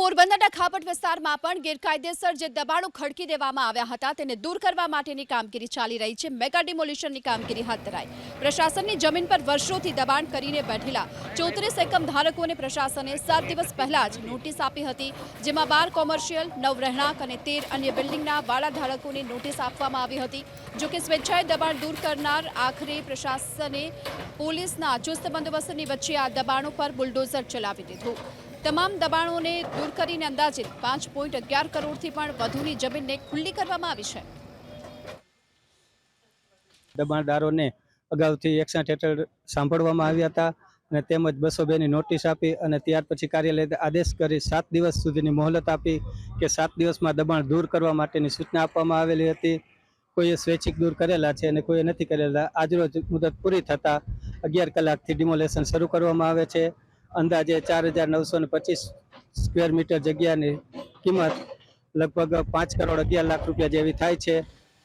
પોરબંદરના ખાપટ વિસ્તારમાં પણ ગેરકાયદેસર જે દબાણો ખડકી દેવામાં આવ્યા હતા, તેને દૂર કરવા માટેની કામગીરી ચાલી રહી છે. મેગા ડિમોલિશનની કામગીરી હાથ ધરાઈ. પ્રશાસનની જમીન પર વર્ષોથી દબાણ કરીને બેઠેલા ચોત્રીસ એકમ ધારકોને પ્રશાસને સાત દિવસ પહેલા જ નોટિસ આપી હતી, જેમાં બાર કોમર્શિયલ, નવ રહેણાંક અને તેર અન્ય બિલ્ડિંગના વાળા ધારકોને નોટિસ આપવામાં આવી હતી. જો કે સ્વેચ્છાએ દબાણ દૂર કરનાર આખરે પ્રશાસને પોલીસના ચુસ્ત બંદોબસ્તની વચ્ચે આ દબાણો પર બુલડોઝર ચલાવી દીધું. તમામ દબાણોને દૂર કરીને અંદાજિત પાંચ પોઈન્ટ અગિયાર કરોડથી પણ વધુની જમીનને ખુલ્લી કરવામાં આવી છે. દબાણદારોને અગાઉથી એકસઠ હેઠળ સાંભળવામાં આવ્યા હતા અને તેમજ બસો બેની નોટિસ આપી અને ત્યાર પછી કાર્યાલય આદેશ કરી સાત દિવસ સુધીની મોહલત આપી કે સાત દિવસમાં દબાણ દૂર કરવા માટેની સૂચના આપવામાં આવેલી હતી. કોઈએ સ્વૈચ્છિક દૂર કરેલા છે અને કોઈએ નથી કરેલા. આજરોજ મુદત પૂરી થતાં અગિયાર કલાકથી ડિમોલેશન શરૂ કરવામાં આવે છે. અંદાજે ચાર હજાર નવસો ને પચીસ સ્ક્વેર મીટર જગ્યાની કિંમત લગભગ પાંચ કરોડ અગિયાર લાખ રૂપિયા જેવી થાય છે.